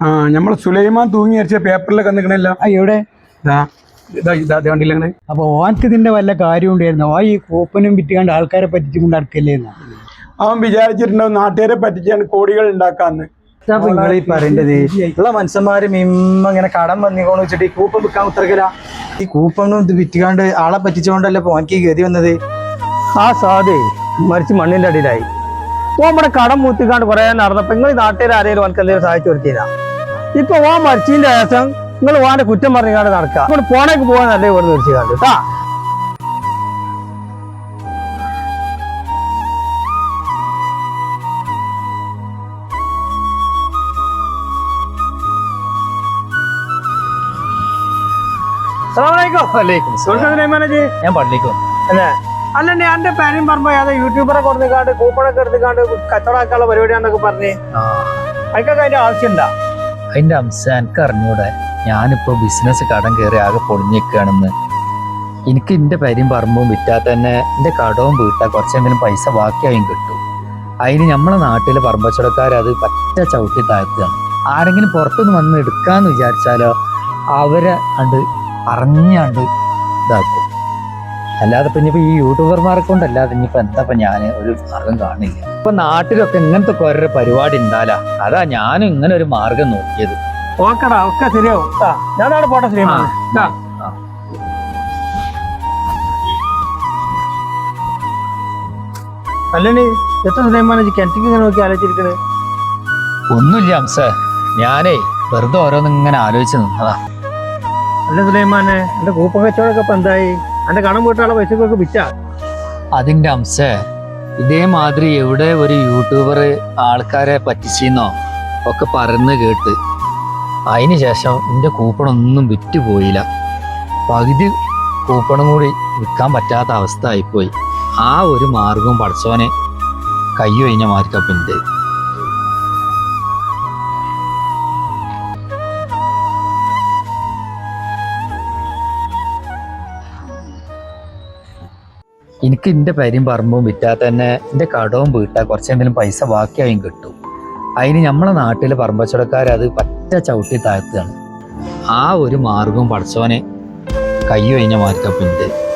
ആ നമ്മൾ സുലൈമാൻ തൂങ്ങി അരച്ച പേപ്പറിലൊക്കെ നിൽക്കണല്ലോ ആ എവിടെ? കണ്ടില്ല? അപ്പൊ ഓനക്ക് ഇതിന്റെ വല്ല കാര്യം ഉണ്ടായിരുന്നു? ആ ഈ കൂപ്പനും വിറ്റുകൊണ്ട് ആൾക്കാരെ പറ്റിച്ചുകൊണ്ട് നടക്കല്ലേന്ന് അവൻ വിചാരിച്ചിട്ടുണ്ടാവും നാട്ടുകാരെ പറ്റിച്ചാണ് കോടികൾ ഉണ്ടാക്കാന്ന്. നിങ്ങൾ ഈ പറയേണ്ടത്. ഉള്ള മനുഷ്യന്മാര് മിമ്മ ഇങ്ങനെ കടം വന്നിക്കോന്ന് വെച്ചിട്ട് ഈ കൂപ്പൺ വിൽക്കാൻ ഉത്തരക്കില്ല ഈ കൂപ്പണും ഇത് വിറ്റുകാണ്ട് ആളെ പറ്റിച്ചുകൊണ്ടല്ലേ പോനക്ക് ഗതി വന്നത്? ആ സാധു മരിച്ച് മണ്ണിന്റെ അടിയിലായി. ഓ നമ്മുടെ കടം മൂത്തിക്കാണ്ട് കുറെ നടന്നപ്പോ നിങ്ങൾ നാട്ടുകാർ ആരെങ്കിലും ഓനക്ക് എന്തെങ്കിലും സഹായിച്ചു കൊടുത്തില്ല ഇപ്പൊ ഓ മരിച്ചതിന്റെ ശേഷം നിങ്ങൾ ഓന്റെ കുറ്റം പറഞ്ഞാണ്ട് നടക്കുക. അപ്പോൾ പോണേക്ക് പോകാൻ നല്ല ഇവിടെ നിർത്തി കണ്ടു കേട്ടാ. ഞാൻ പള്ളിക്കോ. അല്ല? എന്റെ പേരും പറയുമ്പോ ഏതാ യൂട്യൂബറെ കൊടുത്തിക്കാണ്ട് കൂപ്പണൊക്കെ എടുത്തിക്കാണ്ട് കച്ചവടമാക്കാനുള്ള പരിപാടിയാന്നൊക്കെ പറഞ്ഞ്. അതിനൊക്കെ അതിന്റെ ആവശ്യമുണ്ടാ? അതിന്റെ അംശം എനിക്ക് അറിഞ്ഞൂടെ ഞാനിപ്പോ ബിസിനസ് കടം കയറി ആകെ പൊളിഞ്ഞിരിക്കുകയാണെന്ന്. എനിക്ക് എന്റെ പരിയും പറമ്പും വിറ്റാൽ തന്നെ എന്റെ കടവും വീട്ടാ കുറച്ചെങ്കിലും പൈസ ബാക്കിയായും കിട്ടും. അതിന് നമ്മളെ നാട്ടിലെ പറമ്പച്ചടക്കാരത് പറ്റ ചവിട്ടി താഴ്ത്തുകയാണ്. ആരെങ്കിലും പുറത്തുനിന്ന് വന്ന് എടുക്കാന്ന് വിചാരിച്ചാലോ അവരെ കണ്ട് അറിഞ്ഞാണ്ട് ഇതാക്കും. അല്ലാതെ ഇപ്പൊ ഈ യൂട്യൂബർമാരെ കൊണ്ടല്ലാതെ ഇനിയിപ്പോ എന്താ ഇപ്പൊ ഞാൻ ഒരു മാർഗം കാണില്ല. ഇപ്പൊ നാട്ടിലൊക്കെ ഇങ്ങനത്തെ ഓരോ പരിപാടി ഉണ്ടാലാ അതാ ഞാനും ഇങ്ങനെ ഒരു മാർഗം നോക്കിയത്. ഓക്കടാ ഒക്കെ ശരിയാവും. അവിടെ പോട്ടെ ശ്രീമാൻ. ആ. എത്ര സുലൈമാൻ കിണറ്റിക്ക് ഇങ്ങനെ നോക്കി ആലോചിച്ചിരിക്കണേ? ഒന്നുമില്ല അംസ ഞാനേ വെറുതെ ഓരോന്നിങ്ങനെ ആലോചിച്ച് നിന്നതാ. അല്ല സുലൈമാനെ എന്റെ കൂപ്പ കച്ചവടമൊക്കെ ഇപ്പൊ എന്തായി? എന്റെ കണം വീട്ടാളെ പൈസക്കൊക്കെ വിറ്റാ. അതിന്റെ അംശേ ഇതേമാതിരി എവിടെ ഒരു യൂട്യൂബർ ആൾക്കാരെ പറ്റിച്ചെന്നോ ഒക്കെ പറന്ന് കേട്ട്. അതിന് ശേഷം എന്റെ കൂപ്പണൊന്നും വിറ്റ് വിറ്റുപോയില്ല പകുതി കൂപ്പണും കൂടി വിൽക്കാൻ പറ്റാത്ത അവസ്ഥ ആയിപ്പോയി. ആ ഒരു മാർഗവും പഠിച്ചവനെ കൈ കഴിഞ്ഞ മാർക്കപ്പിന്റെ എനിക്ക് എന്റെ പരിയും പറമ്പും വിറ്റാൽ തന്നെ എന്റെ കടവും വീട്ടാൽ കുറച്ചെന്തെങ്കിലും പൈസ ബാക്കിയായും കിട്ടും. അതിന് നമ്മളെ നാട്ടിലെ പറമ്പച്ചടക്കാർ അത് പറ്റ ചവിട്ടി താഴ്ത്തുകയാണ്. ആ ഒരു മാർഗവും പഠിച്ചവനെ കൈ കഴിഞ്ഞ മാർക്കപ്പിന്റെ